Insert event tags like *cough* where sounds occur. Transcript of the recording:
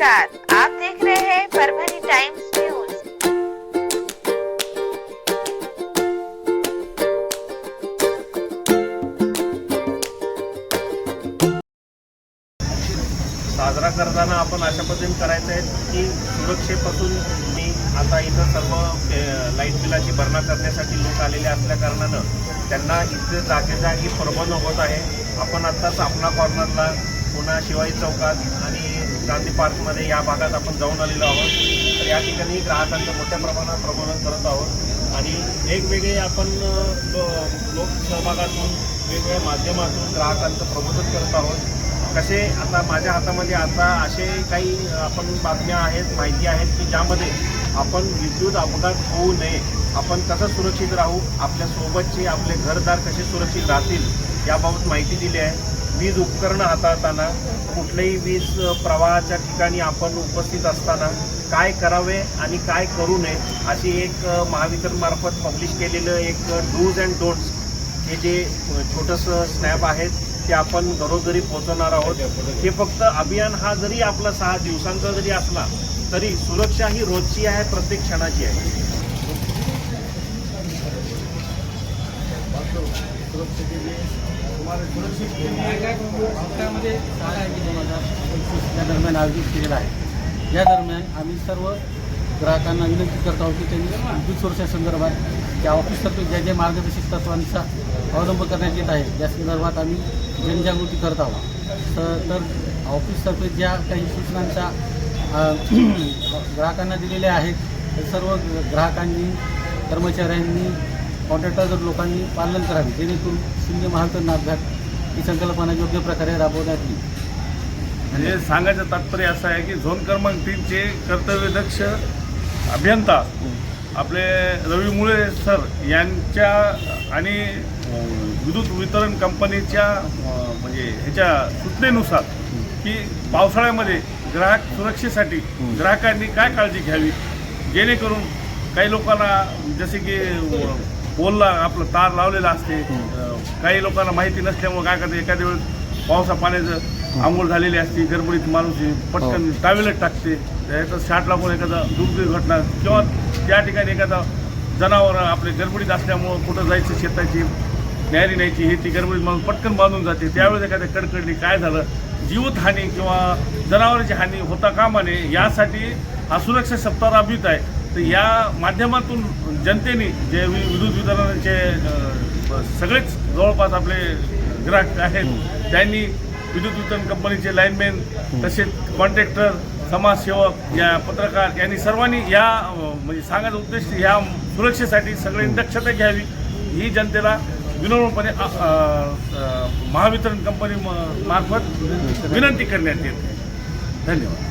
नमस्कार. आप देख रहे हैं परभणी टाइम्स न्यूज साजरा करताना आपण अशा पद्धतीने करायचं आहे की सुरक्षेपासून मी आता इथं सर्व लाइट बिलाची भरणा करण्यासाठी लोक आलेले असल्या कारणानं त्यांना इथे जागेजागी प्रबंध होत आहे. आपण आत्ताच आपला कॉर्नरला पुन्हा शिवाजी चौकात आणि गांधी पार्कमध्ये या भागात आपण जाऊन आलेलो आहोत. तर या ठिकाणी ग्राहकांचं मोठ्या प्रमाणात प्रबोधन करत आहोत. आणि वेगवेगळे आपण लोक सहभागातून लोकसहभागातून वेगवेगळ्या माध्यमातून ग्राहकांचं प्रबोधन करत आहोत. कसे आता माझ्या हातामध्ये आता असे काही आपण बातम्या आहेत माहिती आहेत की ज्यामध्ये आपण विद्युत अपघात होऊ नये आपण कसं सुरक्षित राहू आपल्या सोबतचे आपले घरदार कसे सुरक्षित राहतील याबाबत माहिती दिली आहे. वीज उपकरणं हाताळताना कुठल्याही वीज प्रवाहाच्या ठिकाणी आपण उपस्थित असताना काय करावे आणि काय करू नये अशी एक महावितरणमार्फत पब्लिश केलेलं एक डूज अँड डोंट्स हे जे छोटंसं स्नॅप आहेत ते आपण घरोघरी पोहोचवणार आहोत. हे फक्त अभियान हा जरी आपला सहा दिवसांचा जरी असला तरी सुरक्षा ही रोजची आहे प्रत्येक क्षणाची आहे. पावसाळ्यामध्ये सहा दोन हजार पंचवीस या दरम्यान आयोजित केलेला आहे या दरम्यान आम्ही सर्व ग्राहकांना विनंती करत आहोत की त्यांनी विद्युत सुरक्षेसंदर्भात त्या ऑफिसतर्फे ज्या ज्या मार्गदर्शक तत्वांचा अवलंब करण्यात येत आहे त्या संदर्भात आम्ही जनजागृती करत आहोत. तर तर ऑफिसतर्फे ज्या काही सूचनांचा *clears throat* ग्राहकांना दिलेल्या आहेत सर्व ग्राहकांनी कर्मचाऱ्यांनी कॉन्ट्रॅक्टर लोकांनी पालन करावे जेणेकरून शून्य महावितरण अपघात ही संकल्पना योग्य प्रकारे राबवण्यात येईल. म्हणजे सांगायचं तात्पर्य असं आहे की झोन क्रमांक तीनचे कर्तव्यदक्ष अभियंता आपले रवी मुळे सर यांच्या आणि विद्युत वितरण कंपनीच्या म्हणजे ह्याच्या सूचनेनुसार की पावसाळ्यामध्ये ग्राहक सुरक्षेसाठी ग्राहकांनी काय काळजी घ्यावी जेणेकरून काही लोकांना जसे की पोलला आपलं तार लावलेलं असते. काही लोकांना माहिती नसल्यामुळे काय करते एखाद्या वेळेस पावसा पाण्याचं आंघोळ झालेली असते गडबडीत माणूस हे पटकन टावेलच टाकते. त्याचं शाट लागून एखादा दुर्घटना किंवा त्या ठिकाणी एखादा जनावर आपले गडबडीत असल्यामुळं कुठं जायचं शेताची न्यारी न्यायची हे ती गडबडीत माणूस पटकन बांधून जाते. त्यावेळेस एखाद्या कडकडली काय झालं जीवितहानी किंवा जनावरांची हानी होता कामा नये यासाठी हा सुरक्षा सप्ताह राबवित आहे. तर या माध्यमातून जनतेने जे विद्युत वितरणाचे सगळेच जवळपास आपले ग्राहक आहेत त्यांनी विद्युत वितरण कंपनीचे लाईनमॅन तसेच कॉन्ट्रॅक्टर समाजसेवक या पत्रकार यांनी सर्वांनी या म्हणजे सांगायचा उद्देश ह्या सुरक्षेसाठी सगळ्यांनी दक्षता घ्यावी. ही जनतेला विनम्रपणे महावितरण कंपनी म- मार्फत विनंती करण्यात येते. धन्यवाद.